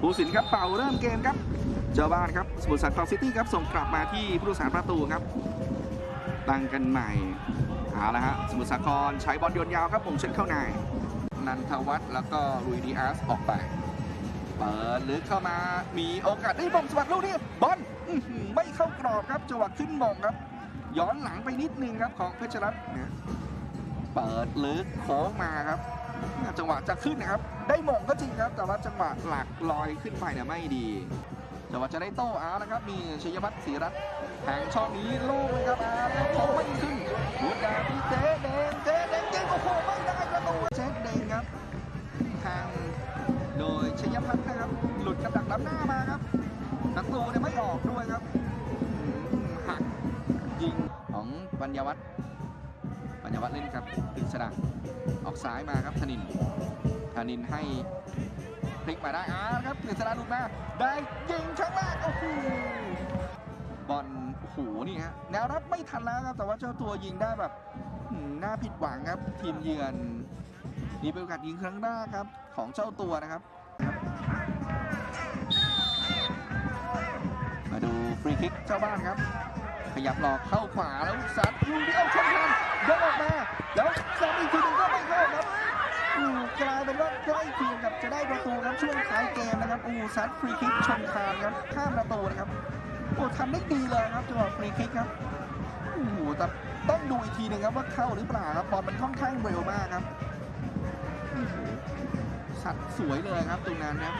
ผู้สินครับเป่าเริ่มเกมครับ เจ้าบ้านครับสมุทรสาครซิตี้ครับส่งกลับมาที่ผู้รักษาประตูครับ ตั้งกันใหม่เอาละฮะสมุทรสาครใช้บอลโยนยาวครับผมเช็ดเข้าในนันทวัฒน์แล้วก็ลุยดีอาร์สออกไปเปิดลึกเข้ามามีโอกาสได้บอลสวัสดิ์ลูกนี้บอลไม่เข้ากรอบครับจังหวะขึ้นมองครับ ย้อนหลังไปนิดนึงครับของเพชรรัตน์ เปิดลึกโค้งมาครับ จังหวะจะขึ้นนะครับ ได้มงก็จริงครับ แต่ว่าจังหวะหลักลอยขึ้นไปเนี่ยไม่ดีจังหวะจะได้โต้อานะครับ มีชัยวัฒน์ศรีรัตน์แทงช่องนี้ล่งเลยครับอาแล้วโค้งไม่ขึ้นบุดดาที่เจ๊เดงเจ๊เดงเจ๊โอ้โหไม่ได้ประตูเจ๊เดงครับทางโดยชัยพัฒน์นะครับ หลุดกับดักล้ำหน้ามาครับประตูเนี่ยไม่ออกด้วยครับหักยิงของปัญญาวัฒน์ ปัญญาวัฒน์เล่นกับกฤษดาออกซ้ายมาครับธนินธนินให้พลิกมาได้อาครับกฤษดาหลุดมาได้ยิงครั้งแรกโอ้โหบอลโอ้โหนี่ฮะแนวรับไม่ทันแล้วครับแต่ว่าเจ้าตัวยิงได้แบบอืมน่าผิดหวังครับ ทีมเยือนนี่เป็นโอกาสยิงครั้งแรกครับของเจ้าตัวนะครับ มาดูฟรีคิกเจ้าบ้านครับ ขยับหลอกเข้าขวาแล้วซัดลูกเดียวช่องทางเดินออกมาแล้วซัดอีกทีหนึงก็ไม่เข้าครับอูกลายเป็นว่าใกล้เคียงกับจะได้ประตูครับช่วงท้ายเกมนะครับอูซัดฟรีคิกชนคานครับข้ามประตูนะครับโอ้ทำได้ดีเลยครับจังหวะฟรีคิกครับโอ้โหแต่ต้องดูอีกทีหนึ่งครับว่าเข้าหรือเปล่าครับบอลมันค่อนข้างเร็วมากครับโอ้โหสัดสวยเลยครับตรงนั้นนะ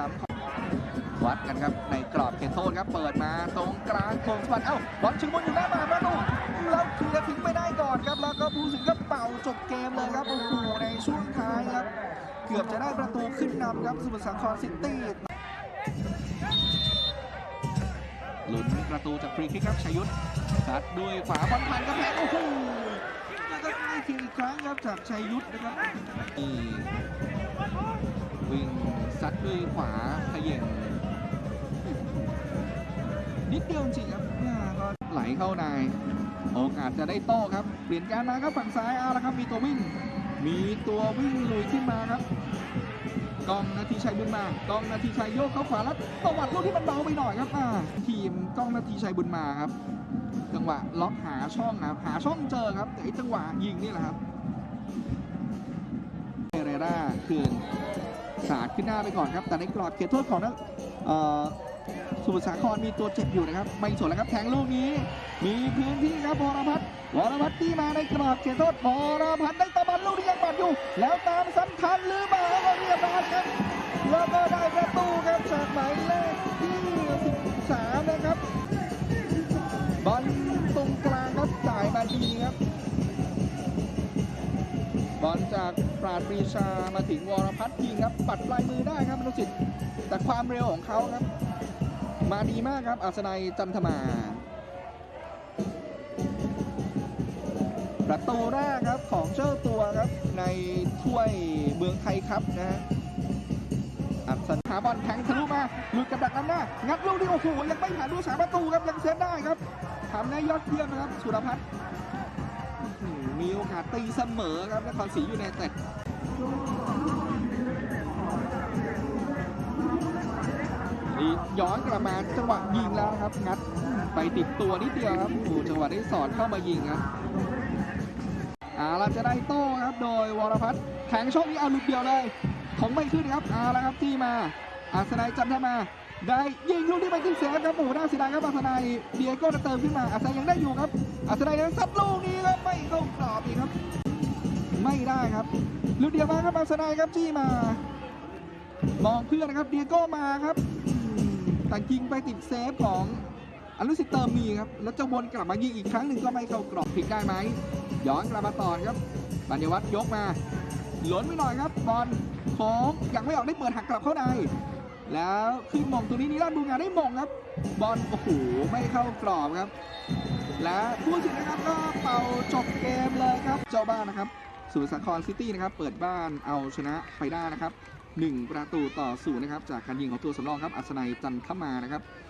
ซ้ำวัดกันครับในกรอบเขตโทษครับเปิดมาตรงกลางโค้งสวัสดเอ้าบอลชิงบอลอยู่หน้ามาประตูแล้วเคลียร์ทิ้งไม่ได้ก่อนครับแล้วก็ผู้สินก็เป่าจบเกมเลยครับโอ้โหในช่วงท้ายครับ เกือบจะได้ประตูขึ้นนำครับสมุทรสาครซิตี้หลุนประตูจากฟรีคิกครับชัยยุทธซัดด้วยขวาบอลผ่านกระแพงโอ้โหแล้วก็ใกล้เคียงอีกครั้งครับจากชัยยุทธนะครับ วิ่งซัดด้วยขวาเขย่งนิดเดียวจริงครับก็ไหลเข้าในโอกาสจะได้โต้ครับ เปลี่ยนการมาครับฝั่งซ้ายเอาละครับ มีตัววิ่ง มีตัววิ่งลุยขึ้นมาครับกองนาทีชัยบุญมากองนาทีชัยโยกเข้าขวาแล้วตวัดลูกที่มันเบาไปหน่อยครับทีมกองนาทีชัยบุญมาครับ จังหวะล็อกหาช่องนะครับหาช่องเจอครับแต่จังหวะยิงนี่แหละครับเอเรราคืน สาดขึ้นหน้าไปก่อนครับ แต่ในกรอบเขตโทษของนักเอ่อสมุทรสาครมีตัวเจ็บอยู่นะครับ ไม่สนแล้วครับแทงลูกนี้ มีพื้นที่ครับวรพัฒน์วรพัฒน์ที่มาในกรอบเขตโทษวรพัฒน์ได้ตะบันลูกนี้ยังปัดอยู่ แล้วตามสันทันหรือเปล่าก็เรียบร้อยครับแล้วก็ได้ประตูครับ จากปราดปรีชามาถึงวรพัฒน์ยิงครับ ปัดปลายมือได้ครับมนุสิทธิ์แต่ความเร็วของเขาครับ มาดีมากครับอัศนัยจันทมา ประตูแรกครับของเจ้าตัวครับ ในถ้วยเมืองไทยครับนะฮะอัศนหาบอลแทงทะลุมาหลุดกับดักน้ำหน้างัดลูกนี้โอ้โหยังไม่ผ่านดูสาประตูครับยังเซฟได้ครับทำได้ยอดเยี่ยมนะครับสุรพัฒน์ มีโอกาสตีเสมอครับนครศรียูไนเต็ดย้อนกลับมาจังหวะยิงแล้วครับ งัดไปติดตัวนิดเดียวครับโอ้จังหวะได้สอดเข้ามายิงครับเอาละจะได้โต้ครับ โดยวรพัฒน์แทงช่องนี้เอาลูกเดียวเลย ของไม่ขึ้นครับเอาและครับที่มาอาสนายจันทมา ได้ยิงลูกที่ไปที่เซฟครับโอ้โหน่าเสียดายครับอาสนายเดียโก้จะเติมขึ้นมาอาสนายยังได้อยู่ครับอัศนัยนั้นซัดลูกนี้ครับไม่เข้ากรอบอีกครับ ไม่ได้ครับลูกเดียวมาครับอัศนัยครับจี้มามองเพื่อนนะครับเดียโก้มาครับแต่ยิงไปติดเซฟของอนุสิตเติมมีครับ แล้วจะวนกลับมายิงอีกครั้งหนึ่งก็ไม่เข้ากรอบพลิกได้ไหมย้อนกลับมาต่อครับปัญญวัฒน์ยกมาหล้นไปหน่อยครับบอลโค้งยังไม่ออกได้เปิดหักกลับเข้าใน แล้วขึ้นมงตรงนี้นิรันดร์บูงาได้มงครับ บอลโอ้โหไม่เข้ากรอบครับ และผู้ชนะครับก็เป่าจบเกมเลยครับ เจ้าบ้านนะครับสุสาครซิตี้นะครับ เปิดบ้านเอาชนะไปได้นะครับ 1 ประตูต่อศูนย์นะครับ จากการยิงของตัวสำรองครับ อัศนัยจันทมานะครับ